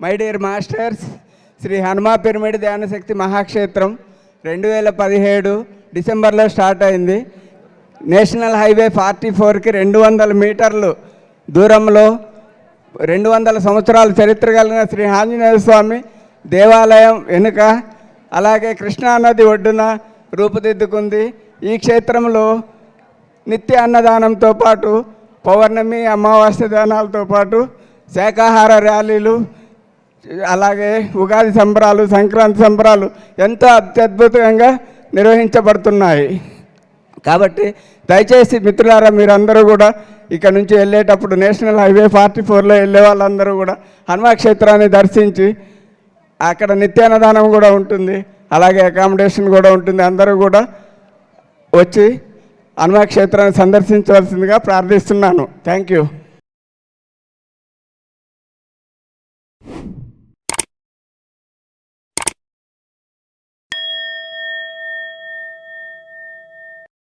My dear masters Shri Hanuma pyramid ధ్యానశక్తి మహాక్షేత్రం రెండు వేల పదిహేడు డిసెంబర్లో స్టార్ట్ అయింది. నేషనల్ హైవే ఫార్టీ ఫోర్కి రెండు వందల మీటర్లు దూరంలో రెండు వందల సంవత్సరాల చరిత్ర కలిగిన శ్రీ ఆంజనేయ స్వామి దేవాలయం వెనుక అలాగే కృష్ణానది ఒడ్డున రూపుదిద్దుకుంది. ఈ క్షేత్రంలో నిత్య అన్నదానంతో పాటు పౌర్ణమి అమావాస్య దానాలతో పాటు శాకాహార ర్యాలీలు అలాగే ఉగాది సంబరాలు సంక్రాంతి సంబరాలు ఎంతో అత్యద్భుతంగా నిర్వహించబడుతున్నాయి. కాబట్టి దయచేసి మిత్రులారా మీరందరూ కూడా ఇక్కడ నుంచి వెళ్ళేటప్పుడు నేషనల్ హైవే ఫార్టీ ఫోర్లో వెళ్ళే వాళ్ళందరూ కూడా హనుమక్షేత్రాన్ని దర్శించి అక్కడ నిత్యాన్నదానం కూడా ఉంటుంది అలాగే అకామిడేషన్ కూడా ఉంటుంది. అందరూ కూడా వచ్చి హనుమక్షేత్రాన్ని సందర్శించవలసిందిగా ప్రార్థిస్తున్నాను. Thank you